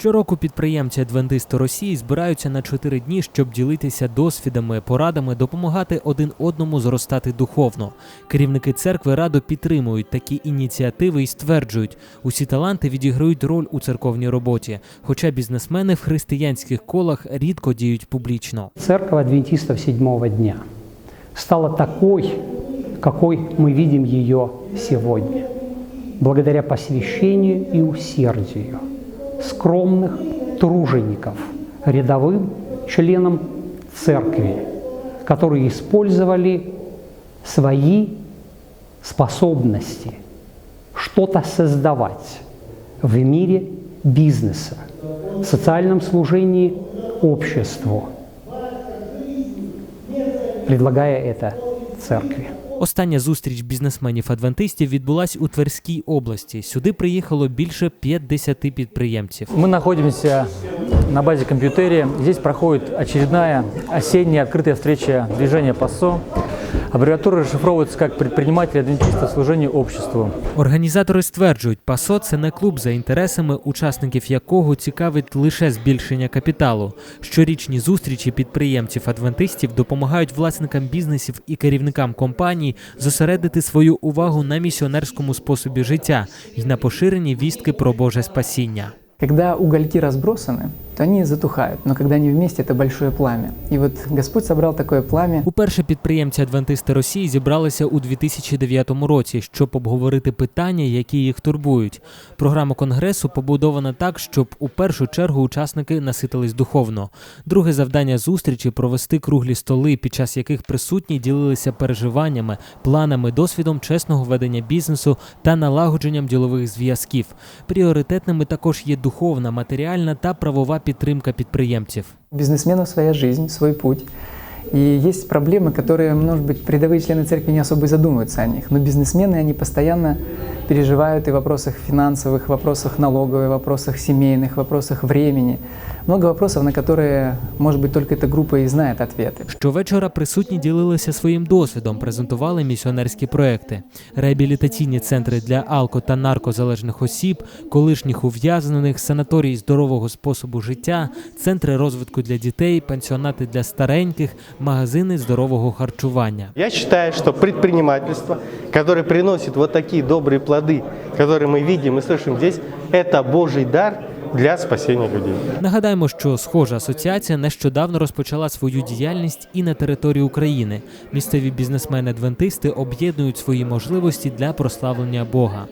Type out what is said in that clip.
Щороку підприємці адвентисти Росії збираються на чотири дні, щоб ділитися досвідами, порадами, допомагати один одному зростати духовно. Керівники церкви радо підтримують такі ініціативи і стверджують, усі таланти відіграють роль у церковній роботі. Хоча бізнесмени в християнських колах рідко діють публічно. Церковь адвентистов седьмого дня стала такой, какой мы видим ее сегодня, благодаря посвящению и усердию скромных тружеников, рядовым членам церкви, которые использовали свои способности что-то создавать в мире бизнеса, в социальном служении обществу, предлагая это церкви. Остання зустріч бізнесменів-адвентистів відбулась у Тверській області. Сюди приїхало більше 50 підприємців. Ми находимся на базі комп'ютері. Здесь проходить очередная осіння відкрита встреча движення ПАСО. Аббревиатура расшифровывается как «Предприниматели адвентиста служения обществу». Організатори стверджують, ПАСО це не клуб за інтересами, учасників якого цікавить лише збільшення капіталу. Щорічні зустрічі підприємців-адвентистів допомагають власникам бізнесів і керівникам компаній зосередити свою увагу на місіонерському способі життя і на поширенні вістки про Боже спасіння. Когда угольки разбросаны, то они затухают, но когда они вместе, это большое пламя. И вот Господь собрал такое пламя. Уперше підприємці-адвентисти Росії зібралися у 2009 році, щоб обговорити питання, які їх турбують. Програма конгресу побудована так, щоб у першу чергу учасники наситились духовно. Друге завдання зустрічі провести круглі столи, під час яких присутні ділилися переживаннями, планами, досвідом чесного ведення бізнесу та налагодженням ділових зв'язків. Пріоритетними також є духовна, матеріальна та правова підтримка підприємців. У бизнесменов своя жизнь, свой путь. И есть проблемы, которые, может быть, рядовые члены церкви не особо и задумываются о них. Но бизнесмены, они постоянно переживают и в вопросах финансовых, в вопросах налоговых, в вопросах семейных, в вопросах времени. Много вопросов, на которые, может быть, только эта группа и знает ответы. Щовечора присутні ділилися своїм досвідом, презентували місіонерські проекти, реабілітаційні центри для алко та наркозалежних осіб, колишніх ув'язнених, санаторії здорового способу життя, центри розвитку для дітей, пансіонати для стареньких, магазини здорового харчування. Я считаю, что предпринимательство, которое приносит вот такие добрые плоды, которые мы видим и слышим здесь, это Божий дар для спасения людей. Нагадаємо, що схожа асоціація нещодавно розпочала свою діяльність і на території України. Місцеві бізнесмени-адвентисти об'єднують свої можливості для прославлення Бога.